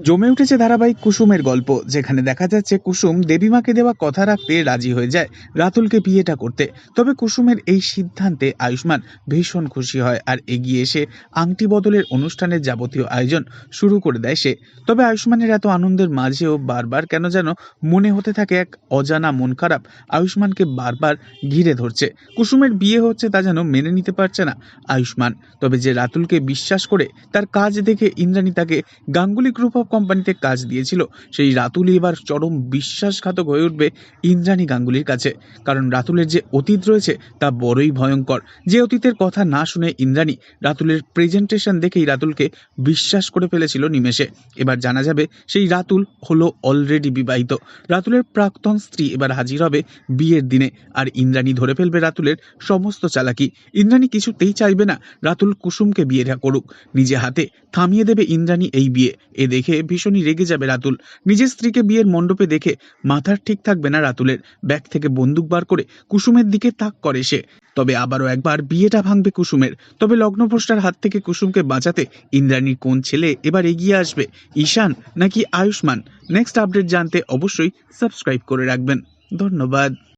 জমে উঠেছে ধারাবাহিক কুসুমের গল্প, যেখানে দেখা যাচ্ছে কুসুম দেবীমাকে দেওয়া কথা রাখতে রাজি হয়ে যায়, রাতুলকে বিয়েটা করতে। তবে কুসুমের এই সিদ্ধান্তে আয়ুষ্মান ভীষণ খুশি হয় আর এগিয়ে এসে আংটি বদলের অনুষ্ঠানের যাবতীয় আয়োজন শুরু করে দেয় সে। তবে আয়ুষ্মানের এত আনন্দের মাঝেও বারবার কেন যেন মনে হতে থাকে এক অজানা মন খারাপ আয়ুষ্মানকে বারবার ঘিরে ধরছে। কুসুমের বিয়ে হচ্ছে তা যেন মেনে নিতে পারছে না আয়ুষ্মান। তবে যে রাতুলকে বিশ্বাস করে তার কাজ দেখে ইন্দ্রাণী তাকে গাঙ্গুলি গ্রুপ অফ কোম্পানিতে কাজ দিয়েছিল। সেই রাতুলই এবার চরম বিশ্বাসঘাতক হয়ে উঠবে ইন্দ্রাণী গাঙ্গুলির কাছে। কারণ রাতুলের যে অতীত রয়েছে, তা বড়ই ভয়ঙ্কর। যে অতীতের কথা না শুনে ইন্দ্রাণী রাতুলের প্রেজেন্টেশন দেখেই রাতুলকে বিশ্বাস করে ফেলেছিল নিমেষে। এবার জানা যাবে, সেই রাতুল হলো অলরেডি বিবাহিত। রাতুলের প্রাক্তন স্ত্রী এবার হাজির হবে বিয়ের দিনে। আর ইন্দ্রাণী ধরে ফেলবে রাতুলের সমস্ত চালাকি। ইন্দ্রাণী কিছুতেই চাইবে না রাতুল কুসুমকে বিয়েটা করুক। নিজে হাতে থামিয়ে দেবে ইন্দ্রাণী এই বিয়ে। এ দেখে ভীষণই রেগে যাবে রাতুল। নিজের স্ত্রীকে বিয়ের মণ্ডপে দেখে মাথার ঠিক থাকবে না রাতুলের। ব্যাগ থেকে বন্দুক বার করে কুসুমের দিকে তাক করে সে। তবে আবারও একবার বিয়েটা ভাঙবে কুসুমের। তবে লগ্নভ্রষ্টার হাত থেকে কুসুমকে বাঁচাতে ইন্দ্রাণীর কোন ছেলে এবার এগিয়ে আসবে? ঈশান নাকি আয়ুষ্মান? নেক্সট আপডেট জানতে অবশ্যই সাবস্ক্রাইব করে রাখবেন। ধন্যবাদ।